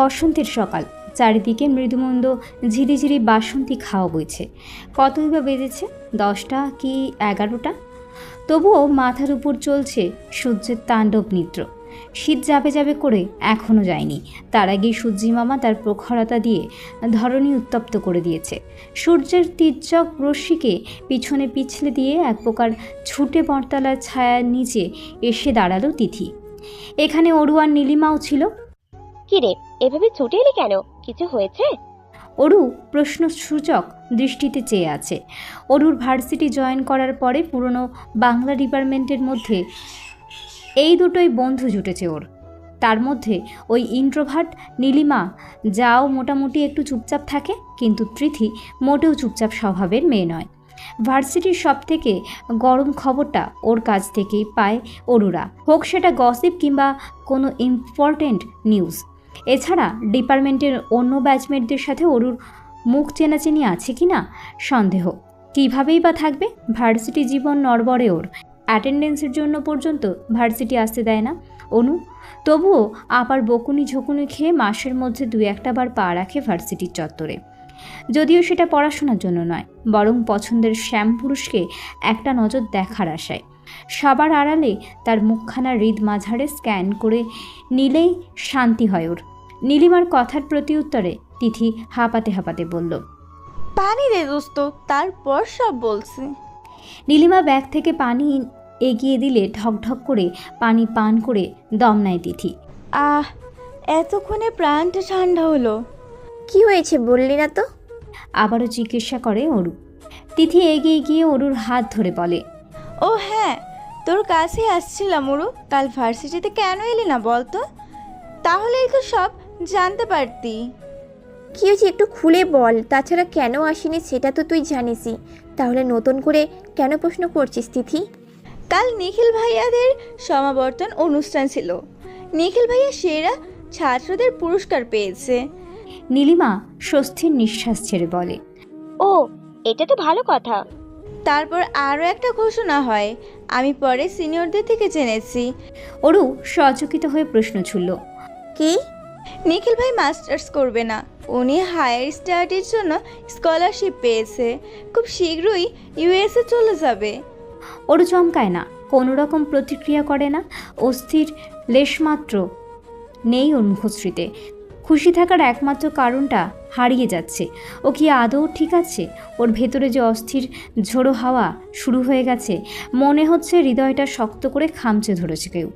বসন্তের সকাল। চারিদিকে মৃদুমন্দ ঝিরিঝিরি বাসন্তী খাওয়া বইছে। কতই বা বেজেছে? দশটা কি এগারোটা? তবুও মাথার উপর চলছে সূর্যের তাণ্ডব নৃত্য শীত যাবে যাবে করে এখনও যায়নি। তার আগেই সূর্যি মামা তার প্রখরতা দিয়ে ধরণী উত্তপ্ত করে দিয়েছে। সূর্যের তির্যক রশ্মিকে পিছনে পিছলে দিয়ে এক প্রকার ছুটে বরতলার ছায়ার নিচে এসে দাঁড়াল তিথি। এখানে অড়ুয়ার নীলিমাও ছিল। কিরে এভাবে ছুটে এলি কেন? কিছু হয়েছে? অরু প্রশ্নসূচক দৃষ্টিতে চেয়ে আছে। অরুর ভার্সিটি জয়েন করার পরে পুরনো বাংলা ডিপার্টমেন্টের মধ্যে এই দুটোই বন্ধু জুটেছে ওর। তার মধ্যে ওই ইন্ট্রোভার্ট নীলিমা যাও মোটামুটি একটু চুপচাপ থাকে, কিন্তু তৃথি মোটেও চুপচাপ স্বভাবের মেয়ে নয়। ভার্সিটির সব থেকে গরম খবরটা ওর কাছ থেকেই পায় অরুরা। হোক সেটা গসিপ কিংবা কোনো ইম্পর্ট্যান্ট নিউজ। এছাড়া ডিপার্টমেন্টের অন্য ব্যাচমেটদের সাথে অরুর মুখ চেনাচেনি আছে কি না? সন্দেহ। কীভাবেই বা থাকবে? ভার্সিটি জীবন নড়বড়ে ওর। অ্যাটেন্ডেন্সের জন্য পর্যন্ত ভার্সিটি আসতে দেয় না। অনু, তবুও আবার বকুনি ঝকুনি খেয়ে মাসের মধ্যে দু একটা বার পা রাখে ভার্সিটির চত্বরে। যদিও সেটা পড়াশোনার জন্য নয়, বরং পছন্দের শ্যাম পুরুষকে একটা নজর দেখার আশায়। সবার আড়ালে তার মুখখানা হৃদ মাঝারে স্ক্যান করে নিলেই শান্তি হয় ওর। নীলিমার কথার প্রতি উত্তরে তিথি হাঁপাতে হাঁপাতে বলল পানি দে দোস্ত তারপর সব বলছি। নীলিমা ব্যাগ থেকে পানি এগিয়ে দিলে ঢকঢক করে পানি পান করে দম নেয় তিথি। আহ এতক্ষণে প্রাণটা ঠান্ডা হলো। কি হয়েছে বললি না তো? আবারও জিজ্ঞাসা করে অরু। তিথি এগিয়ে গিয়ে অরুর হাত ধরে বলে ও হ্যাঁ তোর কাছে আসছিলাম ওরু কাল ভার্সিটিতে কেন এলি না বলতো? তাহলেই তো সব জানতে পারতি। কি হয়েছে একটু খুলে বল তাছাড়া কেন আসিনি সেটা তো তুই জানিসই। তাহলে নতুন করে কেন প্রশ্ন করছিস তিথি? কাল নিখিল ভাইয়াদের সমাবর্তন অনুষ্ঠান ছিল। নিখিল ভাইয়া সেরা ছাত্রদের পুরস্কার পেয়েছে। নীলিমা স্বস্তির নিঃশ্বাস ছেড়ে বলে ও এটা তো ভালো কথা। তারপর আরও একটা ঘোষণা হয় আমি পরে সিনিয়রদের থেকে জেনেছি। অরু সচকিত হয়ে প্রশ্ন ছুড়ল কি? নিখিল ভাই মাস্টার্স করবে না। উনি হায়ার স্টাডির জন্য স্কলারশিপ পেয়েছে। খুব শীঘ্রই ইউএসএ চলে যাবে। ওর চমকায় না। কোনো রকম প্রতিক্রিয়া করে না। অস্থির, লেশমাত্র নেই ওর মুখশ্রীতে। খুশি থাকার একমাত্র কারণটা হারিয়ে যাচ্ছে। ও কি আদৌ ঠিক আছে? ওর ভেতরে যে অস্থির ঝোড়ো হাওয়া শুরু হয়ে গেছে, মনে হচ্ছে হৃদয়টা শক্ত করে খামচে ধরেছে কেউ।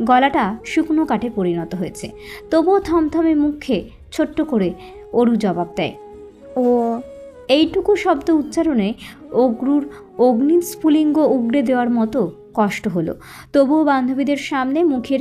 গলাটা শুকনো কাঠে পরিণত হয়েছে। তবুও থমথমে মুখে ছোট্ট করে অরু জবাব দেয়, ও, এইটুকু শব্দ উচ্চারণে অগ্রুর অগ্নিস্ফুলিঙ্গ উগড়ে দেওয়ার মতো কষ্ট হলো। তবুও বান্ধবীদের সামনে মুখের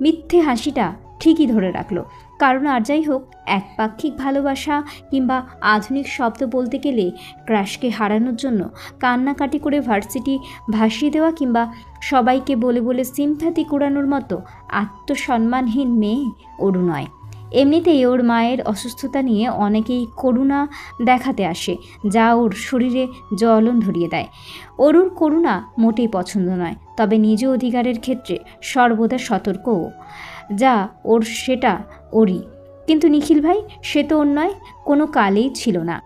মিথ্যে হাসিটা ঠিকই ধরে রাখল। কারণ আর যাই হোক, একপাক্ষিক ভালোবাসা কিংবা আধুনিক শব্দ বলতে গেলে ক্রাশকে হারানোর জন্য কান্নাকাটি করে ভার্সিটি ভাসিয়ে দেওয়া কিংবা সবাইকে বলে বলে সিমফ্যাতি কুড়ানোর মতো আত্মসম্মানহীন মেয়ে অরু নয়। এমনিতেই ওর মায়ের অসুস্থতা নিয়ে অনেকেই করুণা দেখাতে আসে, যা ওর শরীরে জ্বলন ধরিয়ে দেয়। অরুর করুণা মোটেই পছন্দ নয়, তবে নিজ অধিকারের ক্ষেত্রে সর্বদা সতর্কও, যা ওর সেটা ওরই। কিন্তু নিখিল ভাই, সে তো নয়, কোনো কালেই ছিল না।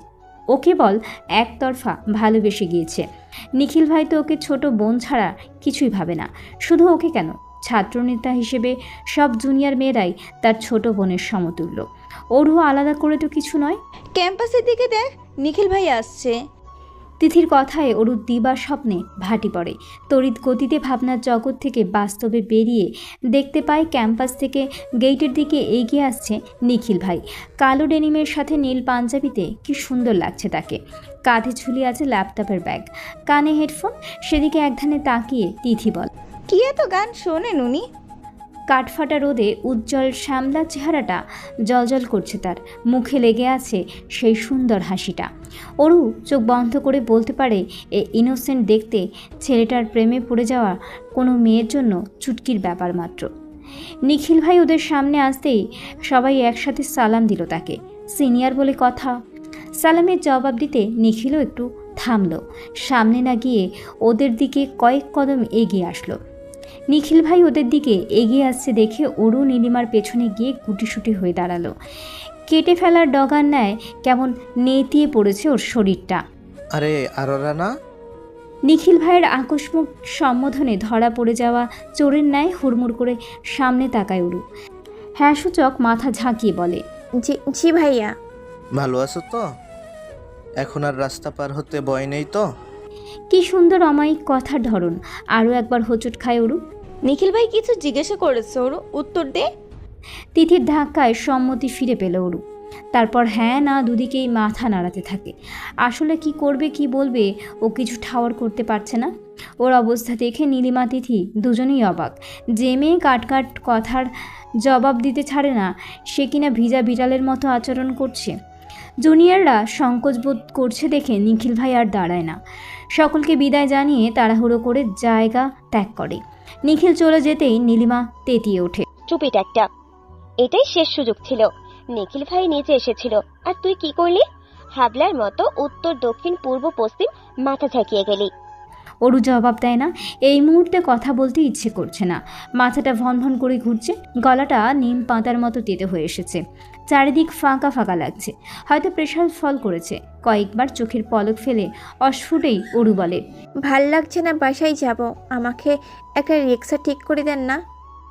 ও কেবল একতরফা ভালোবেসে গিয়েছে। নিখিল ভাই তো ওকে ছোট বোন ছাড়া কিছুই ভাবে না। শুধু ওকে কেন? ছাত্রনেতা হিসেবে সব জুনিয়র মেয়েরাই তার ছোট বোনের সমতুল্য। ওরও আলাদা করে তো কিছু নয়। ক্যাম্পাসের দিকে দেখ, নিখিল ভাই আসছে। তিথির কথায় অরুর দিবা স্বপ্নে ভাটি পড়ে। তড়িৎ গতিতে ভাবনার জগৎ থেকে বাস্তবে বেরিয়ে দেখতে পায় ক্যাম্পাস থেকে গেইটের দিকে এগিয়ে আসছে নিখিল ভাই। কালো ডেনিমের সাথে নীল পাঞ্জাবিতে কি সুন্দর লাগছে তাকে। কাঁধে ঝুলিয়ে আছে ল্যাপটপের ব্যাগ। কানে হেডফোন, সেদিকে একধানে তাকিয়ে তিথি বল কি এত গান শোনেন উনি? কাঠফাটা রোদে উজ্জ্বল শ্যামলা চেহারাটা জলজল করছে তার। মুখে লেগে আছে সেই সুন্দর হাসিটা। অরু চোখ বন্ধ করে বলতে পারে, এ ইনোসেন্ট দেখতে ছেলেটার প্রেমে পড়ে যাওয়া কোনো মেয়ের জন্য চুটকির ব্যাপার মাত্র। নিখিল ভাই ওদের সামনে আসতেই সবাই একসাথে সালাম দিল তাকে। সিনিয়র বলে কথা। সালামের জবাব দিতে নিখিলও একটু থামল। সামনে না গিয়ে ওদের দিকে কয়েক কদম এগিয়ে আসলো। নিখিল ভাই ওদের দিকে এগিয়ে আসছে দেখে অরু নীলিমার পেছনে গিয়ে গুটিসুটি হয়ে দাঁড়াল। কেটে ফেলার ডগার ন্যায় কেমন নেতিয়ে পড়েছে ওর শরীরটা। আরে আরোরা না? নিখিল ভাইয়ের আকস্মিক সম্বোধনে ধরা পড়ে যাওয়া চোরের ন্যায় হুড়মুড় করে সামনে তাকায় উড়ু হ্যাঁ সূচক মাথা ঝাঁকিয়ে বলে জি জি ভাইয়া। ভালো আছো তো? এখন আর রাস্তা পার হতে ভয় নেই তো? কি সুন্দর অমায়িক কথার ধরন। আরও একবার হোঁচট খায় অরু নিখিল ভাই কিছু জিজ্ঞাসা করেছে ওর উত্তর দে। তিথির ধাক্কায় সম্মতি ফিরে পেল অরু তারপর হ্যাঁ না দুদিকেই মাথা নাড়াতে থাকে। আসলে কি করবে কি বলবে ও কিছু ঠাওয়ার করতে পারছে না। ওর অবস্থা দেখে নীলিমা তিথি দুজনেই অবাক। যে মেয়ে কাট কাট কথার জবাব দিতে ছাড়ে না সে কিনা ভিজা বিড়ালের মতো আচরণ করছে। জুনিয়ররা সংকোচ বোধ করছে দেখে নিখিল ভাই আর দাঁড়ায় না। সকলকে বিদায় জানিয়ে তাড়াহুড়ো করে জায়গা ত্যাগ করে। নিখিল চলে যেতেই নীলিমা তেতিয়ে ওঠে। চুপিট একটা। এটাই শেষ সুযোগ ছিল। নিখিল ভাই নিচে এসেছিল। আর তুই কি করলি? হাবলার মতো উত্তর দক্ষিণ পূর্ব পশ্চিম মাথা ঝাঁকিয়ে গেলি। অরু জবাব দেয় না। এই মুহূর্তে কথা বলতে ইচ্ছে করছে না। মাথাটা ভন ভন করে ঘুরছে। গলাটা নিম পাতার মতো তেতে হয়ে এসেছে। চারিদিক ফাঁকা ফাঁকা লাগছে। হয়তো প্রেশার ফল করেছে। কয়েকবার চোখের পলক ফেলে অস্ফুটেই অরু বলে ভালো লাগছে না বাসায় যাব। আমাকে একটা রিক্সা ঠিক করে দেন না।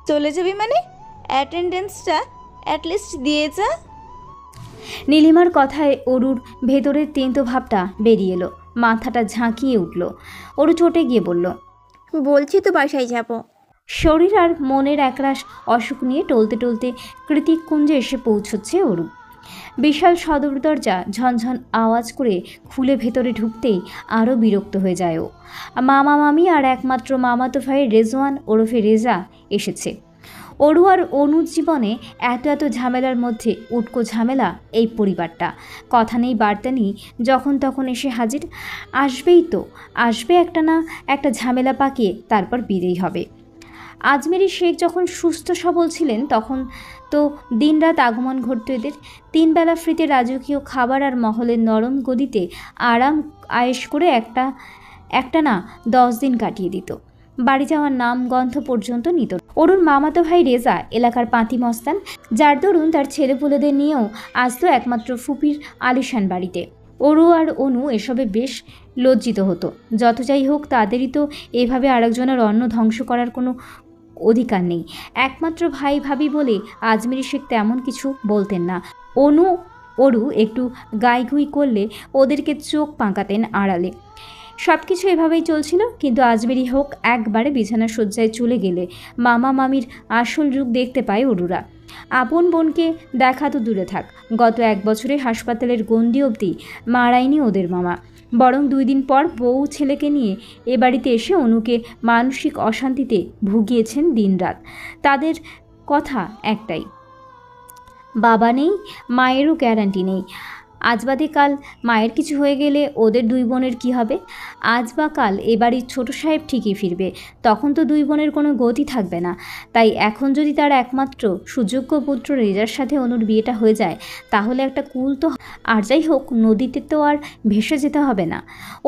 চলে যাবি মানে? অ্যাটেন্ডেন্সটা অ্যাটলিস্ট দিয়ে যা। নীলিমার কথায় অরুর ভেতরের তেঁতো ভাবটা বেরিয়ে এলো মাথাটা ঝাঁকিয়ে উঠল। অরু চটে গিয়ে বলল বলছি তো বাসায় যাব। শরীর আর মনের একরাশ অসুখ নিয়ে টলতে টলতে কৃতিক কুঞ্জে এসে পৌঁছচ্ছে অরু। বিশাল সদর দরজা ঝনঝন আওয়াজ করে খুলে ভেতরে ঢুকতেই আরও বিরক্ত হয়ে যায় ও। মামা মামি আর একমাত্র মামাতো ভাই রেজওয়ান, ওরফে রেজা এসেছে। অরু আর অনুর জীবনে এত এত ঝামেলার মধ্যে উটকো ঝামেলা এই পরিবারটা। কথা নেই, বার্তা নেই, যখন তখন এসে হাজির। আসবেই তো, আসবে একটা না একটা ঝামেলা পাকিয়ে তারপর বিদেই হবে। আজমেরি শেখ যখন সুস্থ সবল ছিলেন তখন তো দিনরাত আগমন ঘটত এদের। তিনবেলা ফ্রিতে রাজকীয় খাবার আর মহলের নরম গদিতে আরাম আয়েশ করে একটা একটা না দশ দিন কাটিয়ে দিত। বাড়ি যাওয়ার নাম গন্ধ পর্যন্ত নিত অরুণ মামাতো ভাই রেজা এলাকার পাঁতি মস্তান, যার দরুন তার ছেলেপুলেদের নিয়েও আসতো একমাত্র ফুপির আলিশান বাড়িতে। অরু আর অনু এসবে বেশ লজ্জিত হতো। যত যাই হোক তাদেরই তো এভাবে আরেকজনের অন্ন ধ্বংস করার কোনো অধিকার নেই। একমাত্র ভাই ভাবি বলে আজমিরি শেখ তেমন কিছু বলতেন না। অনু, অরু একটু গাইগুই করলে ওদেরকে চোখ পাঁকাতেন আড়ালে। সব কিছু এভাবেই চলছিল, কিন্তু আজমেরি হোক একবারে বিছানা শয্যায় চলে গেলে মামা মামির আসল রূপ দেখতে পায় অরুরা। আপন বোনকে দেখা তো দূরে থাক, গত এক বছরে হাসপাতালের গণ্ডি অবধি মারায়নি ওদের মামা। বরং দুই দিন পর বউ ছেলেকে নিয়ে এ বাড়িতে এসে অনুকে মানসিক অশান্তিতে ভুগিয়েছেন দিনরাত। তাদের কথা একটাই, বাবা নেই, মায়েরও গ্যারান্টি নেই। আজ বাদে কাল মায়ের কিছু হয়ে গেলে ওদের দুই বোনের কি হবে? আজ বা কাল এ বাড়ির ছোটো সাহেব ঠিকই ফিরবে, তখন তো দুই বোনের কোনো গতি থাকবে না। তাই এখন যদি তার একমাত্র সুযোগ্য পুত্র রেজার সাথে অনুর বিয়েটা হয়ে যায়, তাহলে একটা কুল তো আর যাই হোক, নদীতে তো আর ভেসে যেতে হবে না।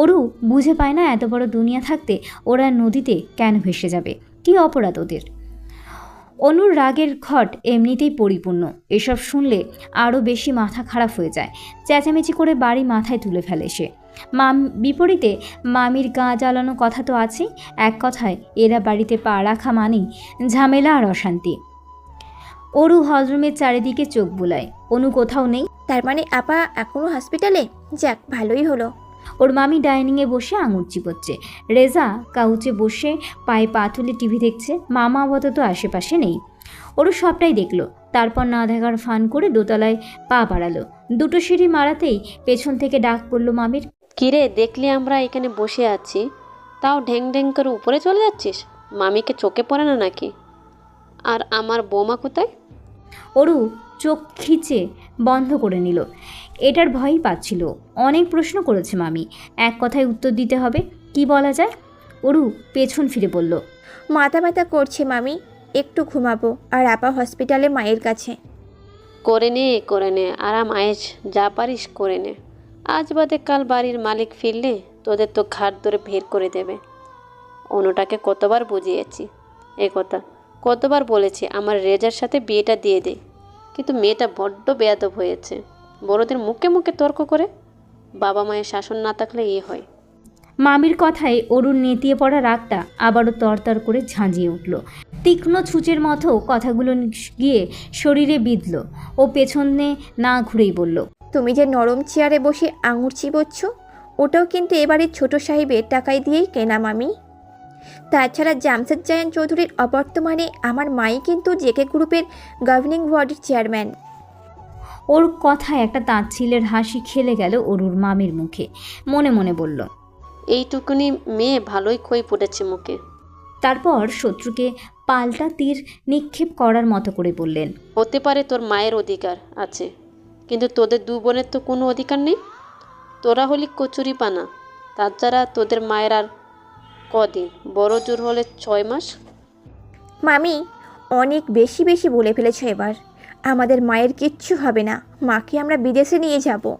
ওরু বুঝে পায় না এত বড় দুনিয়া থাকতে ওরা নদীতে কেন ভেসে যাবে? কী অপরাধ ওদের? অনুর রাগের ঘট এমনিতেই পরিপূর্ণ। এসব শুনলে আরও বেশি মাথা খারাপ হয়ে যায়। চেঁচামেচি করে বাড়ি মাথায় তুলে ফেলে সে। মাম, বিপরীতে মামির গা জ্বালানো কথা তো আছেই। এক কথায়, এরা বাড়িতে পা রাখা মানেই ঝামেলা আর অশান্তি। অরু হজরুমের চারিদিকে চোখ বুলায়। অনু কোথাও নেই। তার মানে আপা এখনও হসপিটালে যাক, ভালোই হলো। ওর মামি ডাইনিংয়ে বসে আঙুর চিপোচ্ছে। রেজা কাউচে বসে পায়ে পা তুলে টিভি দেখছে, মামা আপাতত আশেপাশে নেই। ওরও সবটাই দেখল, তারপর না দেখার ফান করে দোতলায় পা বাড়ালো। দুটো সিঁড়ি মারাতেই পেছন থেকে ডাক পড়ল মামির, কিরে, দেখলি আমরা এখানে বসে আছি? তাও ঢ্যাং ঢ্যাং করে উপরে চলে যাচ্ছিস? মামিকে চোখে পড়ে না নাকি? আর আমার বৌমা কোথায়? অরু চোখ খিচে বন্ধ করে নিল। এটার ভয়ই পাচ্ছিল। অনেক প্রশ্ন করেছে মামি। এক কথায় উত্তর দিতে হবে। কি বলা যায়? অরু পেছন ফিরে বলল মাথা ব্যথা করছে মামি। একটু ঘুমাবো আর আপা হসপিটালে মায়ের কাছে। করে নে করে নে আরাম আয়েস। যা পারিস করে নে। আজ বাদে কাল বাড়ির মালিক ফিরলে তোদের তো ঘাট ধরে বের করে দেবে। অনুটাকে কতবার বুঝিয়েছি। এ কথা। কতবার বলেছি আমার রেজার সাথে বিয়েটা দিয়ে দে। কিন্তু মেয়েটা বড্ড বেয়াদব হয়েছে। বড়দের মুখে মুখে তর্ক করে বাবা মায়ের শাসন না থাকলে এ হয়। মামির কথায় অরুণ নেতিয়ে পড়া রাগটা আবারও তরতর করে ঝাঁঝিয়ে উঠল। তীক্ষ্ণ ছুঁচের মতো কথাগুলো গিয়ে শরীরে বিঁধল। ও পেছনে না ঘুরেই বলল তুমি যে নরম চেয়ারে বসে আঙুর চিবোচ্ছ ওটাও কিন্তু এবারে ছোট সাহেবের টাকায় দিয়েই কেনা মামি। তাছাড়া জামশেদ জায়ান চৌধুরীর অবর্তমানে আমার মাই কিন্তু জেকে গ্রুপের গভর্নিং বডির চেয়ারম্যান ওর কথায় একটা তাঁচ্ছিলের হাসি খেলে গেল অরুর মামির মুখে। মনে মনে বলল এইটুকুনি মেয়ে ভালোই খই পড়েছে মুখে। তারপর শত্রুকে পাল্টা তীর নিক্ষেপ করার মতো করে বললেন হতে পারে তোর মায়ের অধিকার আছে কিন্তু তোদের দু বোনের তো কোনো অধিকার নেই। তোরা হলি কচুরি পানা তাছাড়া তোদের মায়ের আর কদিন? বড় জোর হলে ছয় মাস? মামি অনেক বেশি বেশি বলে ফেলেছ এবার। আমাদের মায়ের কিচ্ছু হবে না। মাকে আমরা বিদেশে নিয়ে যাব।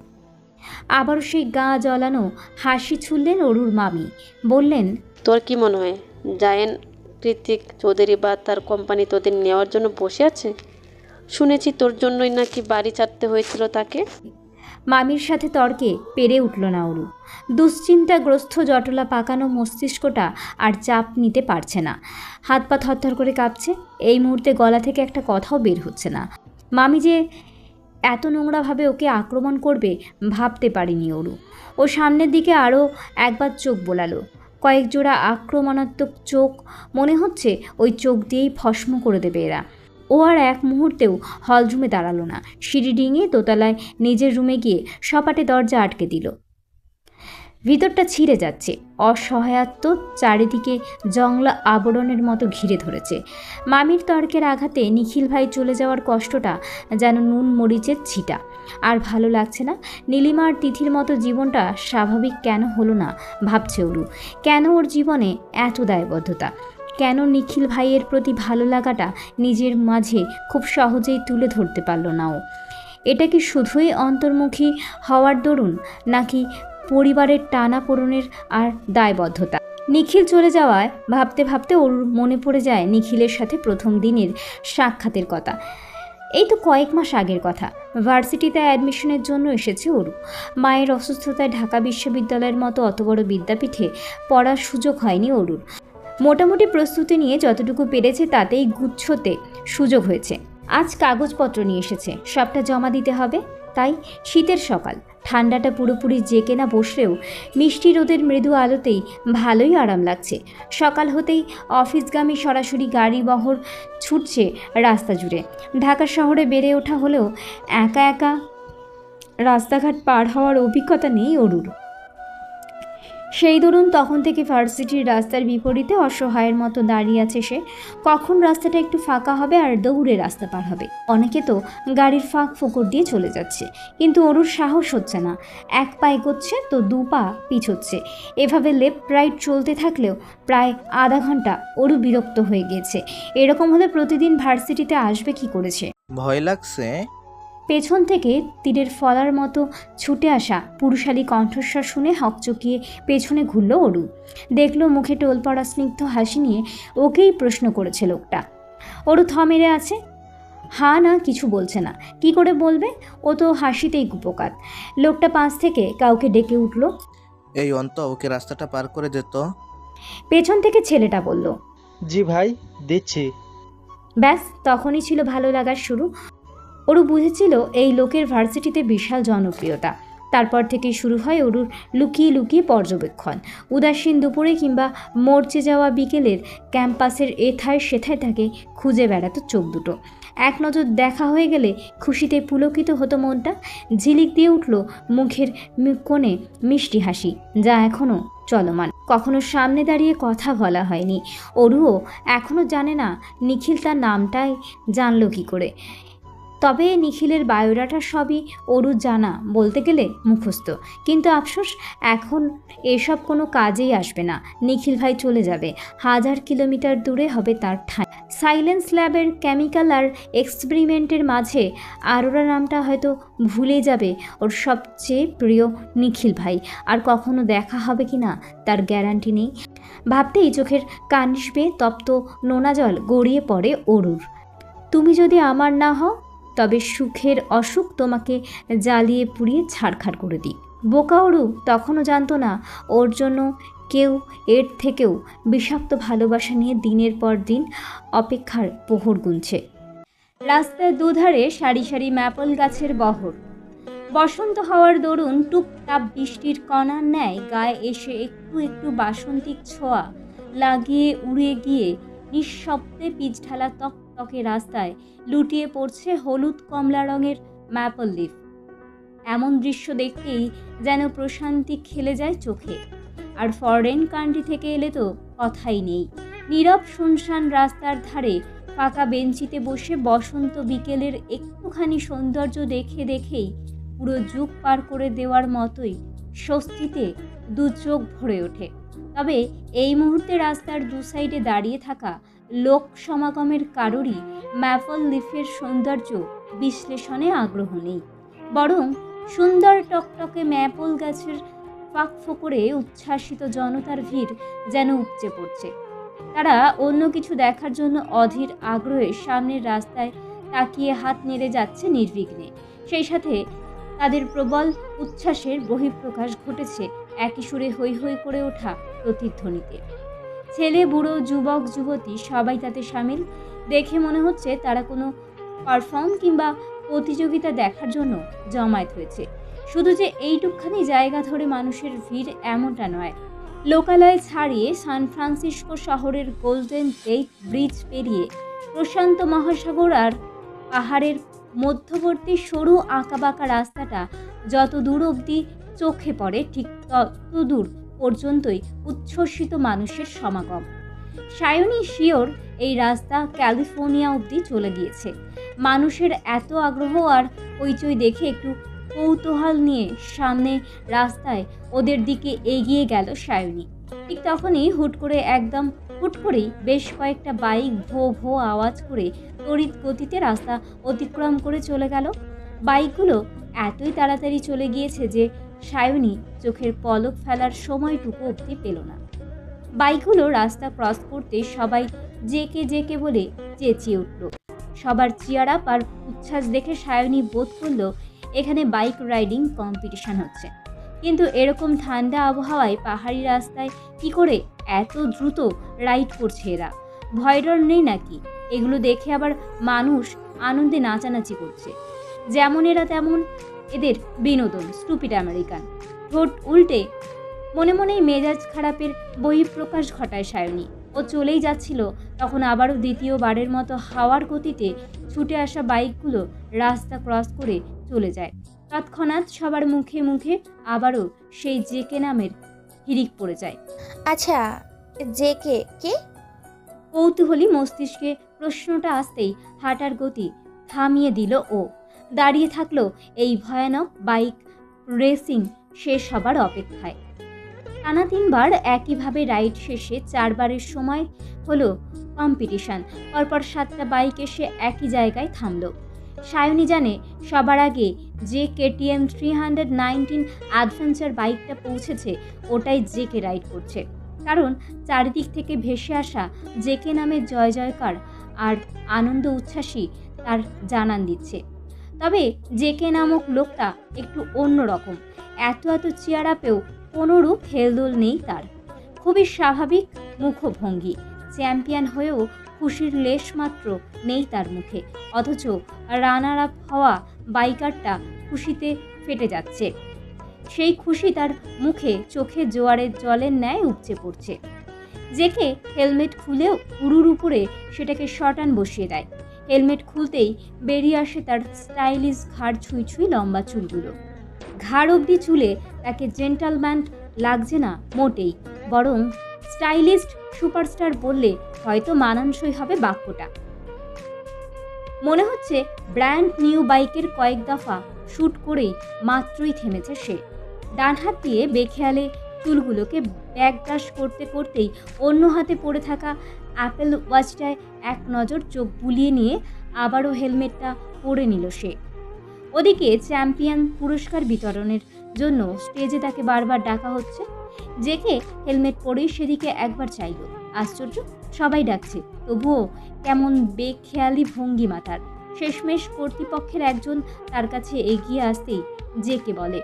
আবারও সেই গা জ্বলানো হাসি ছুড়লেন অরুর মামি। বললেন তোর কি মনে হয় জায়েন কৃতিক চৌধুরী বা তার কোম্পানি তোদের নেওয়ার জন্য বসে আছে? শুনেছি তোর জন্যই নাকি বাড়ি ছাড়তে হয়েছিল তাকে। মামির সাথে তর্কে পেরে উঠল না অরু। দুশ্চিন্তাগ্রস্ত জটলা পাকানো মস্তিষ্কটা আর চাপ নিতে পারছে না। হাত পা থরথর করে কাঁপছে, এই মুহূর্তে গলা থেকে একটা কথাও বের হচ্ছে না। মামি যে এত নোংরাভাবে ওকে আক্রমণ করবে, ভাবতে পারিনি অরু। ও সামনের দিকে আরও একবার চোখ বোলালো। কয়েক জোড়া আক্রমণাত্মক চোখ, মনে হচ্ছে ওই চোখ দিয়েই ভস্ম করে দেবে এরা। ও আর এক মুহূর্তেও হল হলরুমে দাঁড়াল না। সিঁড়ি ডিঙিয়ে দোতলায় নিজের রুমে গিয়ে সপাটে দরজা আটকে দিল। ভিতরটা ছিঁড়ে যাচ্ছে। অসহায়ত্ব চারিদিকে জংলা আবরণের মতো ঘিরে ধরেছে। মামির তর্কের আঘাতে নিখিল ভাই চলে যাওয়ার কষ্টটা যেন নুন মরিচের ছিটা। আর ভালো লাগছে না? নীলিমার তিথির মতো জীবনটা স্বাভাবিক কেন হলো না ভাবছে ওরু কেন ওর জীবনে এত দায়বদ্ধতা? কেন নিখিল ভাইয়ের প্রতি ভালো লাগাটা নিজের মাঝে খুব সহজেই তুলে ধরতে পারল না ও? এটা কি শুধুই অন্তর্মুখী হওয়ার দরুন, নাকি পরিবারের টানা পোড়নের আর দায়বদ্ধতা? নিখিল চলে যাওয়ায় ভাবতে ভাবতে ওর মনে পড়ে যায় নিখিলের সাথে প্রথম দিনের সাক্ষাতের কথা। এই তো কয়েক মাস আগের কথা। ভার্সিটিতে অ্যাডমিশনের জন্য এসেছে ওরু। মায়ের অসুস্থতায় ঢাকা বিশ্ববিদ্যালয়ের মতো অত বড় বিদ্যাপীঠে পড়ার সুযোগ হয়নি অরুর মোটামুটি প্রস্তুতি নিয়ে যতটুকু পেরেছে তাতেই গুচ্ছতে সুযোগ হয়েছে। আজ কাগজপত্র নিয়ে এসেছে। সবটা জমা দিতে হবে। তাই শীতের সকাল। ঠান্ডাটা পুরোপুরি জেকে না বসলেও মিষ্টি রোদের মৃদু আলোতেই ভালোই আরাম লাগছে। সকাল হতেই অফিসগামী সরাসরি গাড়ি বহর ছুটছে রাস্তা জুড়ে। ঢাকা শহরে বেড়ে ওঠা হলেও একা একা রাস্তাঘাট পার হওয়ার অভিজ্ঞতা নেই অরুর। সেই দরুন তখন থেকে ভার্সিটির রাস্তার বিপরীতে অসহায়ের মতো দাঁড়িয়ে আছে সে। কখন রাস্তাটা একটু ফাঁকা হবে আর দৌড়ে রাস্তা পার হবে? অনেকে তো গাড়ির ফাঁক ফোকর দিয়ে চলে যাচ্ছে, কিন্তু অরুর সাহস হচ্ছে না। এক পা এগোচ্ছে তো দু পা পিছোচ্ছে। এভাবে লেফট রাইট চলতে থাকলেও প্রায় আধা ঘণ্টা অরু বিরক্ত হয়ে গিয়েছে এরকম হলে প্রতিদিন ভার্সিটিতে আসবে কি করেছে? ভয় লাগছে পেছন থেকে তীরের ফলার মতো ছুটে আসা পুরুষালী কণ্ঠস্বর শুনে হকচকিয়ে পেছনে ঘুরল অরু। দেখল মুখে টোল পড়া স্নিগ্ধ হাসি নিয়ে ওকেই প্রশ্ন করেছে লোকটা। অরু থ মেরে আছে? হা না কিছু বলছে না। কি করে বলবে? ও তো হাসিতেই কুপকাত। লোকটা পাশ থেকে কাউকে ডেকে উঠল। এই অন্ত ওকে রাস্তাটা পার করে যেত পেছন থেকে ছেলেটা বলল জি ভাই দিচ্ছি। ব্যাস তখনই ছিল ভালো লাগার শুরু। অরু বুঝেছিল এই লোকের ভার্সিটিতে বিশাল জনপ্রিয়তা। তারপর থেকেই শুরু হয় অরুর লুকিয়ে লুকিয়ে পর্যবেক্ষণ। উদাসীন দুপুরে কিংবা মরচে যাওয়া বিকেলের ক্যাম্পাসের এথায় সেথায় তাকে খুঁজে বেড়াতো চোখ দুটো। এক নজর দেখা হয়ে গেলে খুশিতে পুলকিত হতো মনটা, ঝিলিক দিয়ে উঠল মুখের কোণে মিষ্টি হাসি, যা এখনও চলমান। কখনো সামনে দাঁড়িয়ে কথা বলা হয়নি। অরুও এখনও জানে না নিখিল তার নামটাই জানল কী করে। তবে নিখিলের বায়োডাটা সবই অরুর জানা বলতে গেলে মুখস্থ। কিন্তু আফসোস, এখন এসব কোনো কাজেই আসবে না। নিখিল ভাই চলে যাবে। হাজার কিলোমিটার দূরে হবে তার ঠাঁই। সাইলেন্স ল্যাবের কেমিক্যাল আর এক্সপেরিমেন্টের মাঝে আরোরা নামটা হয়তো ভুলে যাবে ওর সবচেয়ে প্রিয় নিখিল ভাই। আর কখনো দেখা হবে কি না তার গ্যারান্টি নেই। ভাবতেই চোখের কানিস বেয়ে তপ্ত নোনা জল গড়িয়ে পড়ে অরুর। তুমি যদি আমার না হও তবে সুখের অসুখ তোমাকে জ্বালিয়ে পুড়িয়ে ছাড়খাড় করে দিই। বোকা অরু তখনও জানতো না ওর জন্য কেউ এর থেকেও বিষাক্ত ভালোবাসা নিয়ে দিনের পর দিন অপেক্ষার পোহর গুনছে। রাস্তার দুধারে সারি সারি ম্যাপল গাছের বহর। বসন্ত হওয়ার দরুন টুপটাপ বৃষ্টির কণার ন্যায় গায়ে এসে একটু একটু বাসন্তিক ছোঁয়া লাগিয়ে উড়ে গিয়ে নিঃশব্দে পিচঢালা তকতকে রাস্তায় লুটিয়ে পড়ছে হলুদ কমলা রঙের ম্যাপল লিফ এমন দৃশ্য দেখতেই যেন প্রশান্তি খেলে যায় চোখে। আর ফরেন কান্ট্রি থেকে এলে তো কথাই নেই। নীরব শুনশান রাস্তার ধারে ফাঁকা বেঞ্চিতে বসে বসন্ত বিকেলের একটুখানি সৌন্দর্য দেখে দেখেই পুরো যুগ পার করে দেওয়ার মতোই স্বস্তিতে দু চোখ ভরে ওঠে। তবে এই মুহূর্তে রাস্তার দু সাইডে দাঁড়িয়ে থাকা লোক সমাগমের কারোরই ম্যাপল লিফের সৌন্দর্য বিশ্লেষণে আগ্রহ নেই। বরং সুন্দর টকটকে ম্যাপল গাছের ফাঁক ফোকরে উচ্ছ্বাসিত জনতার ভিড় যেন উপচে পড়ছে। তারা অন্য কিছু দেখার জন্য অধীর আগ্রহে সামনের রাস্তায় তাকিয়ে হাত নেড়ে যাচ্ছে নির্বিঘ্নে। সেই সাথে তাদের প্রবল উচ্ছ্বাসের বহিঃপ্রকাশ ঘটেছে। একই সুরে হৈ হৈ করে ওঠা প্রতিধ্বনিতে। ছেলে, বুড়ো, যুবক, যুবতী সবাই তাতে সামিল। দেখে মনে হচ্ছে তারা কোনো পারফর্ম কিংবা প্রতিযোগিতা দেখার জন্য জমায়েত হয়েছে। শুধু যে এইটুকখানি জায়গা ধরে মানুষের ভিড় এমনটা নয়। লোকালয় ছাড়িয়ে সান ফ্রান্সিসকো শহরের গোল্ডেন গেট ব্রিজ পেরিয়ে প্রশান্ত মহাসাগর আর পাহাড়ের মধ্যবর্তী সরু আঁকাবাঁকা রাস্তাটা যত দূর অবধি চোখে পড়ে, ঠিক তত দূর পর্যন্তই উচ্ছ্বসিত মানুষের সমাগম। সায়নী শিওর এই রাস্তা ক্যালিফোর্নিয়া অবধি চলে গিয়েছে। মানুষের এত আগ্রহ আর হইচই দেখে একটু কৌতূহল নিয়ে সামনে রাস্তায় ওদের দিকে এগিয়ে গেল সায়নী। ঠিক তখনই হুট করে একদম হুট করেই বেশ কয়েকটা বাইক ভো ভো আওয়াজ করে তড়িৎ গতিতে রাস্তা অতিক্রম করে চলে গেল। বাইকগুলো এতই তাড়াতাড়ি চলে গিয়েছে যে সায়নী চোখের পলক ফেলার সময়টুকু অবধি পেল না। বাইকগুলো রাস্তা ক্রস করতে সবাই জেকে জেকে বলে চেঁচিয়ে উঠল। সবার চিয়ার আপ আর উচ্ছ্বাস দেখে সায়নী বোধ করল, এখানে বাইক রাইডিং কম্পিটিশন হচ্ছে। কিন্তু এরকম ঠান্ডা আবহাওয়ায় পাহাড়ি রাস্তায় কি করে এত দ্রুত রাইড করছে এরা? ভয় ডর নেই নাকি? এগুলো দেখে আবার মানুষ আনন্দে নাচানাচি করছে। যেমন এরা তেমন এদের বিনোদন স্টুপিড আমেরিকান। ঠোঁট উল্টে মনে মনেই মেজাজ খারাপের বহিঃপ্রকাশ ঘটায় সায়নী। ও চলেই যাচ্ছিল তখন আবারও দ্বিতীয়বারের মতো হাওয়ার গতিতে ছুটে আসা বাইকগুলো রাস্তা ক্রস করে চলে যায়। তৎক্ষণাৎ সবার মুখে মুখে আবারও সেই জেকে নামের হিরিক পড়ে যায়। আচ্ছা যে কে কে? কৌতূহলী মস্তিষ্কে প্রশ্নটা আসতেই হাঁটার গতি থামিয়ে দিল ও। দাঁড়িয়ে থাকল এই ভয়ানক বাইক রেসিং শেষ হবার অপেক্ষায়। টানা তিনবার একইভাবে রাইড শেষে চারবারের সময় হলো কম্পিটিশন। পরপর সাতটা বাইক এসে একই জায়গায় থামলো। সায়নী জানে, সবার আগে যে KTM three hundred nineteen adventure বাইকটা পৌঁছেছে, ওটাই জেকে রাইড করছে। কারণ চারিদিক থেকে ভেসে আসা জেকে নামের জয় জয়কার আর আনন্দ উচ্ছ্বাসী তার জানান দিচ্ছে। তবে জেকে নামক লোকটা একটু অন্যরকম। এত এত চেয়ারা পেও কোনোরূপ হেলদোল নেই তার। খুবই স্বাভাবিক মুখভঙ্গি। চ্যাম্পিয়ন হয়েও খুশির লেশ মাত্র নেই তার মুখে। অথচ রানার আপ হওয়া বাইকারটা খুশিতে ফেটে যাচ্ছে। সেই খুশি তার মুখে চোখে জোয়ারের জলের ন্যায় উপচে পড়ছে। জেকে হেলমেট খুলে উড়ুর উপরে সেটাকে শটান বসিয়ে দেয়। হেলমেট খুলতেই বেরিয়ে আসে তার স্টাইলিশ ঘাড় ছুঁই ছুঁই লম্বা চুলগুলো। ঘাড় অবধি চুলে তাকে জেন্টালম্যান লাগছে না মোটেই, বরং স্টাইলিস্ট সুপারস্টার বললে হয়তো মানানসই হবে বাক্যটা। মনে হচ্ছে ব্র্যান্ড নিউ বাইকের কয়েক দফা শ্যুট করেই মাত্রই থেমেছে সে। ডান হাত দিয়ে বেখেয়ালে চুলগুলোকে ব্রাশ করতে করতেই অন্য হাতে পড়ে থাকা অ্যাপেল ওয়াচটায় এক নজর চোখ বুলিয়ে নিয়ে আবারও হেলমেটটা পরে নিল সে। ওদিকে চ্যাম্পিয়ন পুরস্কার বিতরণের জন্য স্টেজে তাকে বারবার ডাকা হচ্ছে। জেকে হেলমেট পরেই সেদিকে একবার চাইল। আশ্চর্য, সবাই ডাকছে। তবুও কেমন বেখেয়ালি ভঙ্গিমা তার। শেষমেশ কর্তৃপক্ষের একজন তার কাছে এগিয়ে আসতেই জেকে বলে